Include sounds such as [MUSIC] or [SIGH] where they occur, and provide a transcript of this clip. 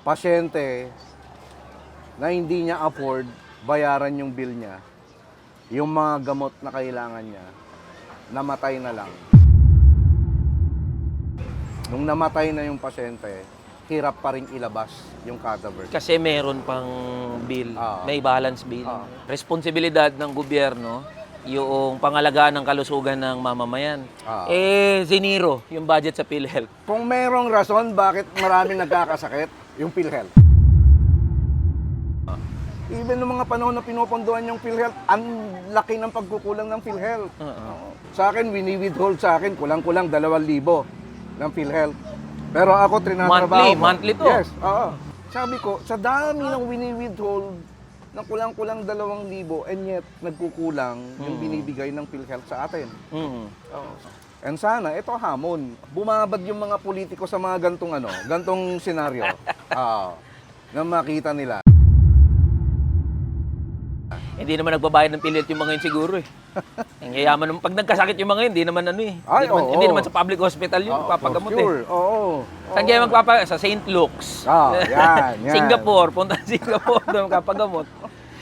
pasyente na hindi niya afford bayaran yung bill niya, yung mga gamot na kailangan niya, namatay na lang. Nung namatay na yung pasyente, hirap pa rin ilabas yung cadaver. Kasi meron pang bill, Ah. may balance bill. Ah. Responsibilidad ng gobyerno yung pangalagaan ng kalusugan ng mamamayan. Ah. Eh, ziniro yung budget sa PhilHealth. Kung merong rason bakit maraming nagkakasakit, yung PhilHealth. Even noong mga panahon na pinupondohan yung PhilHealth, ang laki ng pagkukulang ng PhilHealth. Oo. Sa akin, wini-withhold sa akin, kulang-kulang 2,000 ng PhilHealth. Pero ako, trinatrabaho Monthly, ko. monthly to. Yes, oo. Sabi ko, sa dami ng wini-withhold, na kulang-kulang 2,000 and yet nagkukulang yung Mm. binibigay ng PhilHealth sa atin. Mm. And sana, ito hamon. Bumabad yung mga politiko sa mga gantong ano, gantong senaryo. [LAUGHS] Ah, na makita nila. Hindi naman nagbabayad ng PhilHealth yung mga yun siguro eh. [LAUGHS] Ang yayaman naman, pag nagkasakit yung mga yun, hindi naman ano eh. Ay, hindi, naman, oo. hindi naman sa public hospital yun, Ah, papagamot for sure. eh. Oo. Saan kayo magpapa... Sa St. Luke's. Ah, yan, [LAUGHS] yan. Singapore, punta sa Singapore, [LAUGHS] doon magpapagamot.